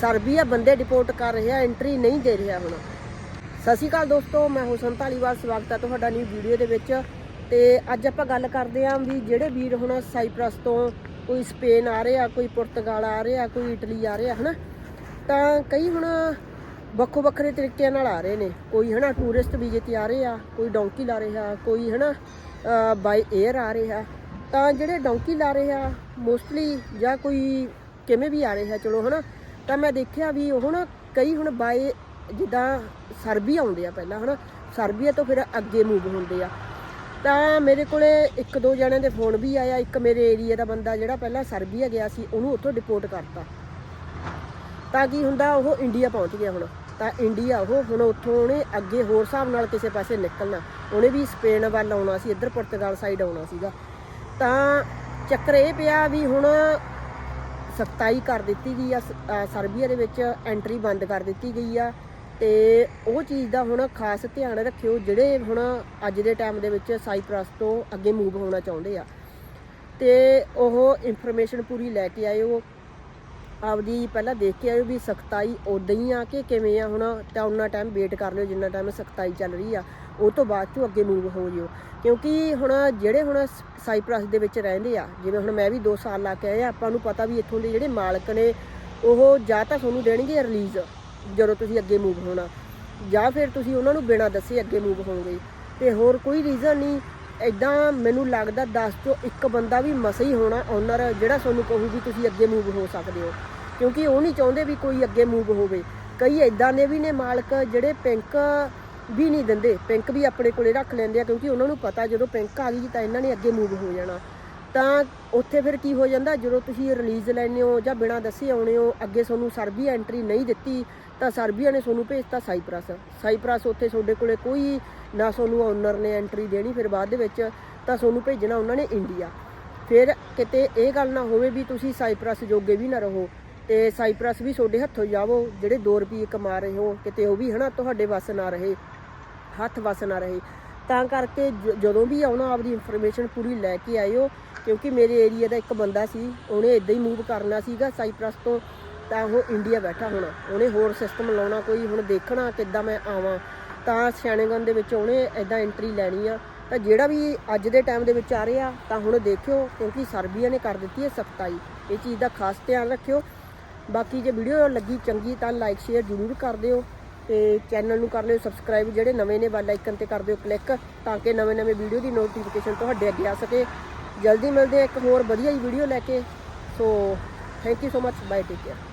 Serbia ਬੰਦੇ deport ਕਰ ਰਿਹਾ ਐਂਟਰੀ ਨਹੀਂ ਦੇ ਰਿਹਾ ਹੁਣ। ਸਤਿ ਸ਼੍ਰੀ ਅਕਾਲ ਦੋਸਤੋ, ਮੈਂ ਹੁਸਨ ਧਾਲੀਵਾਲ, ਸਵਾਗਤ ਹੈ ਤੁਹਾਡਾ ਨਿਊ ਵੀਡੀਓ ਦੇ ਵਿੱਚ। ਤੇ ਅੱਜ ਆਪਾਂ ਗੱਲ ਕਰਦੇ ਆਂ ਵੀ ਜਿਹੜੇ ਵੀਰ ਹੁਣ ਸਾਈਪ੍ਰਸ ਤੋਂ ਕੋਈ ਸਪੇਨ ਆ ਰਿਹਾ ਕੋਈ ਪੁਰਤਗਾਲ ਆ ਰਿਹਾ ਕੋਈ ਇਟਲੀ ਆ ਰਿਹਾ ਹਨਾ? ਤਾਂ ਕਈ ਹੁਣ ਵੱਖੋ ਵੱਖਰੇ ਤਰੀਕਿਆਂ ਨਾਲ ਆ ਰਹੇ ਨੇ। ਕੋਈ ਹਨਾ ਟੂਰਿਸਟ ਵੀਜ਼ੇ ਤੇ ਆ ਰਹੇ ਆ, ਕੋਈ ਡੌਂਕੀ ਲਾ ਰਿਹਾ, ਕੋਈ ਹਨਾ ਬਾਈ 에ਅਰ ਆ ਰਿਹਾ। ਤਾਂ ਜਿਹੜੇ ਡੌਂਕੀ ਲਾ ਰਹੇ ਆ ਮੋਸਟਲੀ ਜਾਂ ਕੋਈ ਕਿਵੇਂ ਵੀ ਆ ਰਿਹਾ, ਚਲੋ ਹਨਾ ਤਾਂ ਮੈਂ ਦੇਖਿਆ ਵੀ ਉਹ ਨਾ ਕਈ ਹੁਣ ਬਾਏ ਜਿੱਦਾਂ ਸਰਬੀਆ ਆਉਂਦੇ ਆ ਪਹਿਲਾਂ, ਹਨਾ? ਸਰਬੀਆ ਤੋਂ ਫਿਰ ਅੱਗੇ ਮੂਵ ਹੁੰਦੇ ਆ। ਤਾਂ ਮੇਰੇ ਕੋਲੇ ਇੱਕ ਦੋ ਜਣਿਆਂ ਦੇ ਫੋਨ ਵੀ ਆਇਆ, ਇੱਕ ਮੇਰੇ ਏਰੀਆ ਦਾ ਬੰਦਾ ਜਿਹੜਾ ਪਹਿਲਾਂ ਸਰਬੀਆ ਗਿਆ ਸੀ, ਉਹਨੂੰ ਉੱਥੋਂ ਡਿਪੋਰਟ ਕਰਤਾ। ਤਾਂ ਕੀ ਹੁੰਦਾ, ਉਹ ਇੰਡੀਆ ਪਹੁੰਚ ਗਿਆ ਹੁਣ। ਤਾਂ ਇੰਡੀਆ ਉਹ ਹੁਣ ਉੱਥੋਂ ਉਹਨੇ ਅੱਗੇ ਹੋਰ ਹਿਸਾਬ ਨਾਲ ਕਿਸੇ ਪਾਸੇ ਨਿਕਲਣਾ। ਉਹਨੇ ਵੀ ਸਪੇਨ ਵੱਲ ਆਉਣਾ ਸੀ, ਇੱਧਰ ਪੁਰਤਗਾਲ ਸਾਈਡ ਆਉਣਾ ਸੀਗਾ। ਤਾਂ ਚੱਕਰ ਇਹ ਪਿਆ ਵੀ ਹੁਣ ਸਖਤਾਈ ਕਰ ਦਿੱਤੀ ਗਈ ਆ, ਸ- ਸਰਬੀਆ ਦੇ ਵਿੱਚ ਐਂਟਰੀ ਬੰਦ ਕਰ ਦਿੱਤੀ ਗਈ ਆ ਤੇ ਉਹ ਚੀਜ਼ ਦਾ ਹੁਣ ਖਾਸ ਧਿਆਨ ਰੱਖਿਓ, ਜਿਹੜੇ ਹੁਣ ਅੱਜ ਦੇ ਟਾਈਮ ਦੇ ਵਿੱਚ ਸਾਈਪ੍ਰਸ ਤੋਂ ਅੱਗੇ ਮੂਵ ਹੋਣਾ ਚਾਹੁੰਦੇ ਆ। ਤੇ ਉਹ ਇਨਫੋਰਮੇਸ਼ਨ ਪੂਰੀ ਲੈ ਕੇ ਆਇਓ। ਆਪਦੀ ਪਹਿਲਾਂ ਦੇਖ ਕੇ ਆਇਓ ਵੀ ਸਖਤਾਈ ਉਦਾਂ ਹੀ ਆ ਕਿ ਕਿਵੇਂ ਆ ਹੁਣ, ਤਾਂ ਉਹਨਾਂ ਟਾਈਮ ਵੇਟ ਕਰ ਲਿਓ ਜਿੰਨਾ ਟਾਈਮ ਸਖਤਾਈ ਚੱਲ ਰਹੀ ਆ। ਉਹ ਤੋਂ ਬਾਅਦ ਚੋਂ ਅੱਗੇ ਮੂਵ ਹੋ ਜਿਓ। ਕਿਉਂਕਿ ਹੁਣ ਜਿਹੜੇ ਹੁਣ ਸ- ਸਾਈਪ੍ਰਸ ਦੇ ਵਿੱਚ ਰਹਿੰਦੇ ਆ, ਜਿਵੇਂ ਹੁਣ ਮੈਂ ਵੀ 2 ਸਾਲ ਲਾ ਕੇ ਆਇਆ, ਆਪਾਂ ਨੂੰ ਪਤਾ ਵੀ ਇੱਥੋਂ ਦੇ ਜਿਹੜੇ ਮਾਲਕ ਨੇ, ਉਹ ਜਾਂ ਤਾਂ ਤੁਹਾਨੂੰ ਦੇਣਗੇ ਰਿਲੀਜ਼ ਜਦੋਂ ਤੁਸੀਂ ਅੱਗੇ ਮੂਵ ਹੋਣਾ, ਜਾਂ ਫਿਰ ਤੁਸੀਂ ਉਹਨਾਂ ਨੂੰ ਬਿਨਾਂ ਦੱਸੇ ਅੱਗੇ ਮੂਵ ਹੋਵੋਗੇ। ਤੇ ਹੋਰ ਕੋਈ ਰੀਜ਼ਨ ਨਹੀਂ ਐਦਾਂ ਮੈਨੂੰ ਲੱਗਦਾ 10 ਤੋਂ ਇੱਕ ਬੰਦਾ ਵੀ ਮਸਾ ਹੋਣਾ ਓਨਰ ਜਿਹੜਾ ਤੁਹਾਨੂੰ ਕਹੂ ਵੀ ਤੁਸੀਂ ਅੱਗੇ ਮੂਵ ਹੋ ਸਕਦੇ ਹੋ। ਕਿਉਂਕਿ ਉਹ ਨਹੀਂ ਚਾਹੁੰਦੇ ਵੀ ਕੋਈ ਅੱਗੇ ਮੂਵ ਹੋਵੇ। ਕਈ ਐਦਾਂ ਦੇ ਵੀ ਨੇ ਮਾਲਕ ਜਿਹੜੇ ਪਿੰਕ ਵੀ ਨਹੀਂ ਦਿੰਦੇ। ਪਿੰਕ ਵੀ ਆਪਣੇ ਕੋਲੇ ਰੱਖ ਲੈਂਦੇ ਆ ਕਿਉਂਕਿ ਉਹਨਾਂ ਨੂੰ ਪਤਾ ਜਦੋਂ ਪਿੰਕ ਆ ਗਈ ਤਾਂ ਇਹਨਾਂ ਨੇ ਅੱਗੇ ਮੂਵ ਹੋ ਜਾਣਾ। ਤਾਂ ਉੱਥੇ ਫਿਰ ਕੀ ਹੋ ਜਾਂਦਾ, ਜਦੋਂ ਤੁਸੀਂ ਰਿਲੀਜ਼ ਲੈਣੇ ਹੋ ਜਾਂ ਬਿਨਾਂ ਦੱਸੇ ਆਉਣੇ ਹੋ, ਅੱਗੇ ਤੁਹਾਨੂੰ ਸਰਬੀਆ ਐਂਟਰੀ ਨਹੀਂ ਦਿੱਤੀ, ਤਾਂ ਸਰਬੀਆ ਨੇ ਤੁਹਾਨੂੰ ਭੇਜਤਾ ਸਾਈਪ੍ਰਸ ਸਾਈਪ੍ਰਸ ਉੱਥੇ ਤੁਹਾਡੇ ਕੋਲੇ ਕੋਈ ਨਾ ਤੁਹਾਨੂੰ ਓਨਰ ਨੇ ਐਂਟਰੀ ਦੇਣੀ, ਫਿਰ ਬਾਅਦ ਦੇ ਵਿੱਚ ਤਾਂ ਤੁਹਾਨੂੰ ਭੇਜਣਾ ਉਹਨਾਂ ਨੇ ਇੰਡੀਆ ਫਿਰ ਕਿਤੇ ਇਹ ਗੱਲ ਨਾ ਹੋਵੇ ਵੀ ਤੁਸੀਂ ਸਾਈਪ੍ਰਸ ਜੋਗੇ ਵੀ ਨਾ ਰਹੋ, ਤੇ ਸਾਈਪ੍ਰਸ ਵੀ ਤੁਹਾਡੇ ਹੱਥੋਂ ਜਾਵੋ, ਜਿਹੜੇ 2 ਰੁਪਏ ਕਮਾ ਰਹੇ ਹੋ, ਕਿਤੇ ਉਹ ਵੀ ਹਨਾ ਤੁਹਾਡੇ ਵੱਸ ਨਾ ਰਹੇ, ਹੱਥ ਵੱਸ ਨਾ ਰਹੇ। ਤਾਂ ਕਰਕੇ ਜ- ਜਦੋਂ ਵੀ ਆਉਣਾ, ਆਪਦੀ ਇਨਫੋਰਮੇਸ਼ਨ ਪੂਰੀ ਲੈ ਕੇ ਆਇਓ, ਕਿਉਂਕਿ ਮੇਰੇ ਏਰੀਆ ਦਾ ਇੱਕ ਬੰਦਾ ਸੀ, ਉਹਨੇ ਇਦਾਂ ਹੀ ਮੂਵ ਕਰਨਾ ਸੀਗਾ ਸਾਈਪ੍ਰਸ ਤੋਂ ਤਾਂ ਉਹ ਇੰਡੀਆ ਬੈਠਾ ਹੋਣਾ। ਉਹਨੇ ਹੋਰ ਸਿਸਟਮ ਲਾਉਣਾ, ਕੋਈ ਹੁਣ ਦੇਖਣਾ ਕਿੱਦਾਂ ਮੈਂ ਆਵਾਂ। ਤਾਂ ਸਿਆਣੇਗਨ ਦੇ ਵਿੱਚ ਉਹਨੇ ਐਦਾਂ ਐਂਟਰੀ ਲੈਣੀ ਆ। ਤਾਂ ਜਿਹੜਾ ਵੀ ਅੱਜ ਦੇ ਟਾਈਮ ਦੇ ਵਿੱਚ ਆ ਰਿਹਾ, ਤਾਂ ਹੁਣ ਦੇਖਿਓ, ਕਿਉਂਕਿ ਸਰਬੀਆ ਨੇ ਕਰ ਦਿੱਤੀ ਹੈ ਸਖਤਾਈ। ਇਹ ਚੀਜ਼ ਦਾ ਖਾਸ ਧਿਆਨ ਰੱਖਿਓ। ਬਾਕੀ ਜੇ ਵੀਡੀਓ ਲੱਗੀ ਚੰਗੀ, ਤਾਂ ਲਾਈਕ ਸ਼ੇਅਰ ਜ਼ਰੂਰ ਕਰ ਦਿਓ। ਤੇ ਚੈਨਲ ਨੂੰ ਕਰ ਲਿਓ ਸਬਸਕ੍ਰਾਈਬ ਜਿਹੜੇ ਨਵੇਂ ਨੇ ਬੈਲ ਆਈਕਨ ਤੇ ਕਰ ਦਿਓ ਕਲਿੱਕ ਤਾਂ ਕਿ ਨਵੇਂ-ਨਵੇਂ ਵੀਡੀਓ ਦੀ ਨੋਟੀਫਿਕੇਸ਼ਨ ਤੁਹਾਡੇ ਅੱਗੇ ਆ ਸਕੇ। ਜਲਦੀ ਮਿਲਦੇ ਆ ਇੱਕ ਹੋਰ ਵਧੀਆ ਹੀ ਵੀਡੀਓ ਲੈ ਕੇ। So thank you so much bye take care